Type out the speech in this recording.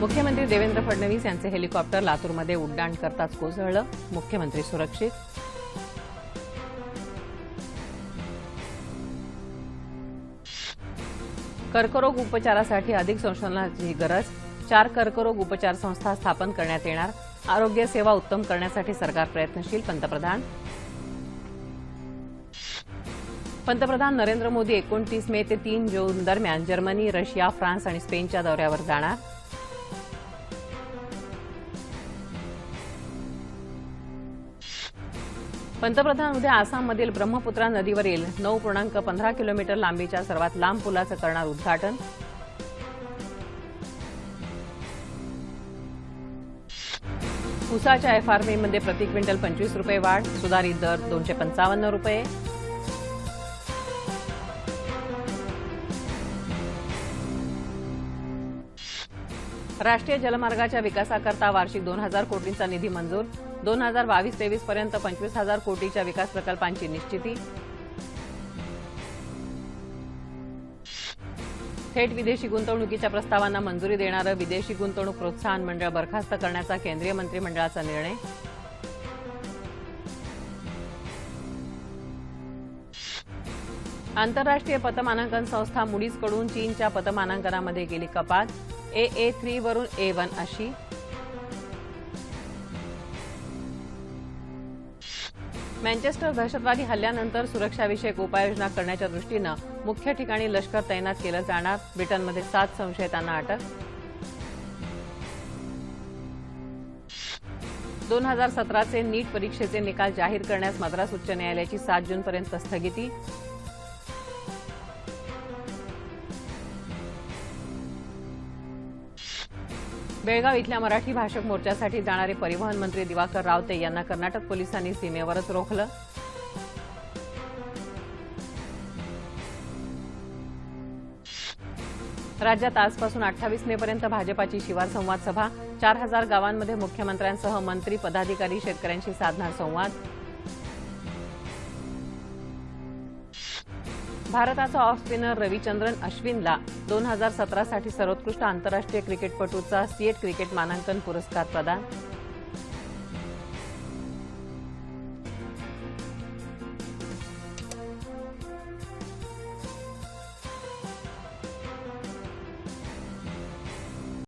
मुख्यमंत्री देवेंद्र फडणवीस यांचे हेलिकॉप्टर लातूरमध्ये उड्डाण करताच कोसळलं. मुख्यमंत्री सुरक्षित. कर्करोग उपचारासाठी अधिक संशोधनाची गरज. चार कर्करोग उपचार संस्था स्थापन करण्यात येणार. आरोग्य सेवा उत्तम करण्यासाठी सरकार प्रयत्नशील पंतप्रधान. पंतप्रधान नरेंद्र मोदी एकोणतीस मे ते तीन जून दरम्यान जर्मनी रशिया फ्रान्स आणि स्पेनच्या दौऱ्यावर जाणार. पंतप्रधान उद्या आसाममधील ब्रह्मपुत्रा नदीवरील नऊ पूर्णांक पंधरा किलोमीटर लांबीच्या सर्वात लांब पुलाचं करणार उद्घाटन. उसाच्या एफआरपीमध्ये प्रति क्विंटल पंचवीस रुपये वाढ सुधारित दर दोनशे पंचावन्न रुपये. राष्ट्रीय जलमार्गाच्या विकासाकरता वार्षिक दोन हजार कोटींचा निधी मंजूर दोन हजार बावीस तेवीस पर्यंत पंचवीस हजार कोटीच्या विकास प्रकल्पांची निश्चिती. थेट विदेशी गुंतवणुकीच्या प्रस्तावांना मंजुरी देणारं विदेशी गुंतवणूक प्रोत्साहन मंडळ बरखास्त करण्याचा केंद्रीय मंत्रिमंडळाचा निर्णय. आंतरराष्ट्रीय पतमानांकन संस्था मुडीजकडून चीनच्या पतमानांकनामध्ये गेली कपात. ए ए थ्री वरून ए वन अशी. मँचेस्टर दहशतवादी हल्ल्यानंतर सुरक्षाविषयक उपाययोजना करण्याच्या दृष्टीनं मुख्य ठिकाणी लष्कर तैनात केलं जाणार. ब्रिटनमध्ये सात संशयितांना अटक. दोन हजार सतराचे नीट परीक्षेचे निकाल जाहीर करण्यास मद्रास उच्च न्यायालयाची सात जूनपर्यंत स्थगिती. बेळगाव इथल्या मराठी भाषक मोर्चासाठी जाणारे परिवहन मंत्री दिवाकर रावते यांना कर्नाटक पोलिसांनी सीमेवरच रोखलं. राज्यात आजपासून अठ्ठावीस मे पर्यंत भाजपाची शिवार संवाद सभा. चार हजार गावांमध्ये मुख्यमंत्र्यांसह मंत्री पदाधिकारी शेतकऱ्यांशी साधणार संवाद. भारताचा ऑफ स्पिनर रविचंद्रन अश्विनला दोन हजार सतरासाठी सर्वोत्कृष्ट आंतरराष्ट्रीय क्रिकेटपटूचा सीएट क्रिकेट मानांकन पुरस्कार प्रदान.